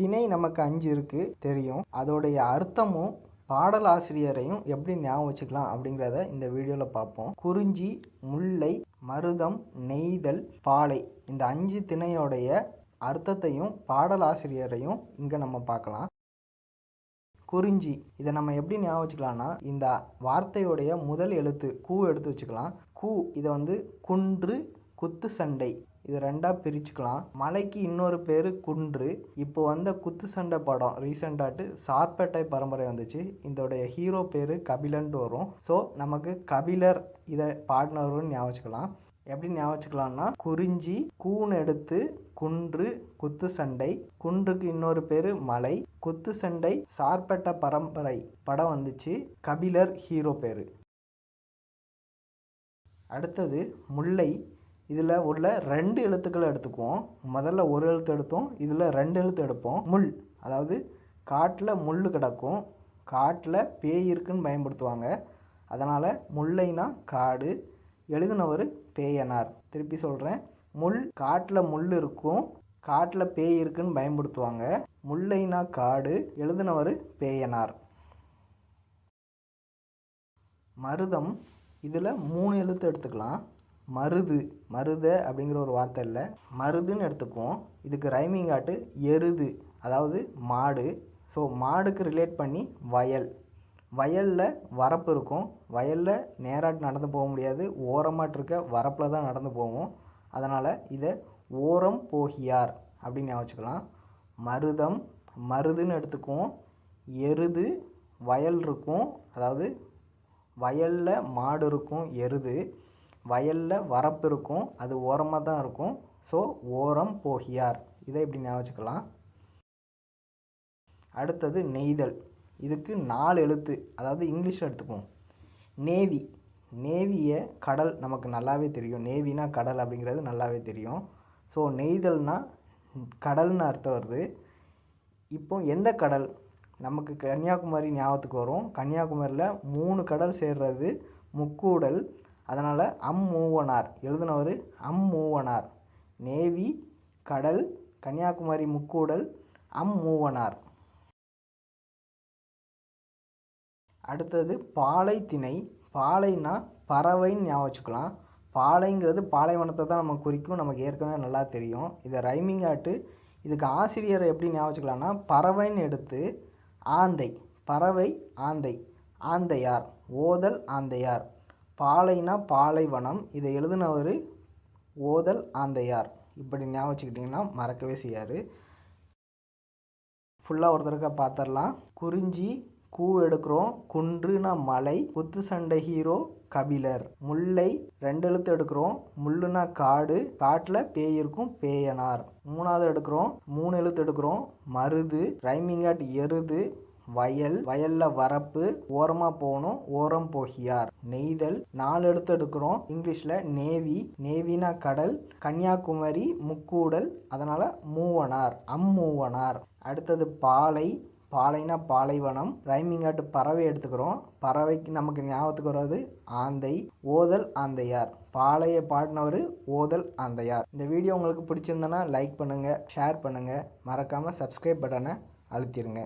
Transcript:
திணை நமக்கு அஞ்சு இருக்குது தெரியும். அதோடைய அர்த்தமும் பாடலாசிரியரையும் எப்படி ஞாபகம் வச்சுக்கலாம் அப்படிங்கிறத இந்த வீடியோவில் பார்ப்போம். குறிஞ்சி முல்லை மருதம் நெய்தல் பாலை. இந்த அஞ்சு திணையோடைய அர்த்தத்தையும் பாடலாசிரியரையும் இங்கே நம்ம பார்க்கலாம். குறிஞ்சி இதை நம்ம எப்படி ஞாபகம் வச்சுக்கலாம்னா இந்த வார்த்தையோடைய முதல் எழுத்து கூ எடுத்து வச்சுக்கலாம். கூ இதை வந்து குன்று குத்து சண்டை. இது ரெண்டாக பிரிச்சுக்கலாம். மலைக்கு இன்னொரு பேர் குன்று. இப்போ வந்த குத்து சண்டை படம் ரீசெண்டாட்டு சார்பேட்டை பரம்பரை வந்துச்சு. இதோடைய ஹீரோ பேர் கபிலன்ட்டு வரும். ஸோ நமக்கு கபிலர் இதை பாடினவர்னு ஞாபகம் எப்படி ஞாபகம்னா குறிஞ்சி கூன் எடுத்து குன்று குத்து சண்டை. குன்றுக்கு இன்னொரு பேர் மலை. குத்து சண்டை சார்பட்ட பரம்பரை படம் வந்துச்சு. கபிலர் ஹீரோ பேர். அடுத்தது முல்லை. இதில் உள்ள ரெண்டு எழுத்துக்களை எடுத்துக்குவோம். முதல்ல ஒரு எழுத்து எடுத்தோம் இதில் ரெண்டு எழுத்து எடுப்போம். முள் அதாவது காட்டில் முள் கிடக்கும். காட்டில் பேய் இருக்குன்னு பயன்படுத்துவாங்க. அதனால் முல்லைனா காடு எழுதினவர் பேயனார். திருப்பி சொல்கிறேன். முள் காட்டில் முள் இருக்கும். காட்டில் பேய் இருக்குன்னு பயன்படுத்துவாங்க. முல்லைனா காடு எழுதினவர் பேயனார். மருதம் இதில் மூணு எழுத்து எடுத்துக்கலாம். மருது மருத அப்படிங்கிற ஒரு வார்த்தை இல்லை. மருதுன்னு எடுத்துக்குவோம். இதுக்கு ரைமிங் ஆட்டு எருது அதாவது மாடு. ஸோ மாடுக்கு ரிலேட் பண்ணி வயல். வயலில் வரப்பு இருக்கும். வயலில் நேராக நடந்து போக முடியாது. ஓரமாக இருக்க வரப்பில் தான் நடந்து போவோம். அதனால் இதை ஓரம் போகியார் அப்படின்னு வச்சுக்கலாம். மருதம் மருதுன்னு எடுத்துக்குவோம். எருது வயல் இருக்கும். அதாவது வயலில் மாடு இருக்கும் எருது. வயலில் வரப்பு இருக்கும் அது ஓரமாக தான் இருக்கும். ஸோ ஓரம் போகியார். இதை இப்படி ஞாபகம் வச்சுக்கலாம் அடுத்தது நெய்தல். இதுக்கு நாலு எழுத்து. அதாவது இங்கிலீஷில் எடுத்துக்குவோம். நேவி. நேவியை கடல் நமக்கு நல்லாவே தெரியும். நேவினா கடல் அப்படிங்கிறது நல்லாவே தெரியும். ஸோ நெய்தல்னால் கடல்னு அர்த்தம் வருது. இப்போ எந்த கடல்? நமக்கு கன்னியாகுமரி ஞாபகத்துக்கு வரும். கன்னியாகுமரியில் மூணு கடல் சேர்றது முக்கூடல் அதனால் அம் மூவனார். எழுதினவர் அம் மூவனார். நேவி கடல் கன்னியாகுமரி முக்கூடல் அம் மூவனார். அடுத்தது பாலை திணை பாலைனா பறவைன்னு ஞாபகம் வச்சுக்கலாம். பாலைங்கிறது பாலைவனத்தை தான் நம்ம குறிக்கும். நமக்கு ஏற்கனவே நல்லா தெரியும். இதை ரைமிங் ஆட்டு இதுக்கு ஆசிரியரை எப்படி ஞாபகம் வச்சுக்கலாம்னா பறவைன்னு எடுத்து ஆந்தை. பறவை ஆந்தை. ஆந்தையார். ஓதல் ஆந்தையார். பாலைனா பாலைவனம். இதை எழுதினவர் ஓதல் ஆந்தையார். இப்படி ஞாபகம் வச்சுக்கிட்டிங்கன்னா மறக்கவே செய்யார் ஃபுல்லாக ஒருத்தருக்கா பார்த்துடலாம் குறிஞ்சி கூ எடுக்கிறோம். குன்றுனா மலை. குத்து சண்டை ஹீரோ கபிலர். முல்லை ரெண்டு எழுத்து எடுக்கிறோம். முள்ளுனா காடு. காட்டில் பேய் இருக்கும் பேயனார். மூணாவது எடுக்கிறோம். மூணு எழுத்து எடுக்கிறோம். மருது. ரைமிங்காட் எருது. வயல் வயல்ல வரப்பு ஓரமாக போகணும் ஓரம் போகியார். நெய்தல் நாலு எழுத்து எடுக்கிறோம். இங்கிலீஷில் நேவி நேவினா கடல் கன்னியாகுமரி முக்கூடல் அதனால் மூவனார் அம்மூவனார் அடுத்தது பாலை பாலைனா பாலைவனம். ரைமிங் ஆட்டு பறவை எடுத்துக்கிறோம். பறவைக்கு நமக்கு ஞாபகத்துக்கு வர்றது ஆந்தை ஓதல் ஆந்தையார். பாலையை பாடினவர் ஓதல் ஆந்தையார். இந்த வீடியோ உங்களுக்கு பிடிச்சிருந்தனா லைக் பண்ணுங்கள் ஷேர் பண்ணுங்கள் மறக்காமல் சப்ஸ்கிரைப் பட்டனை அழுத்திடுங்க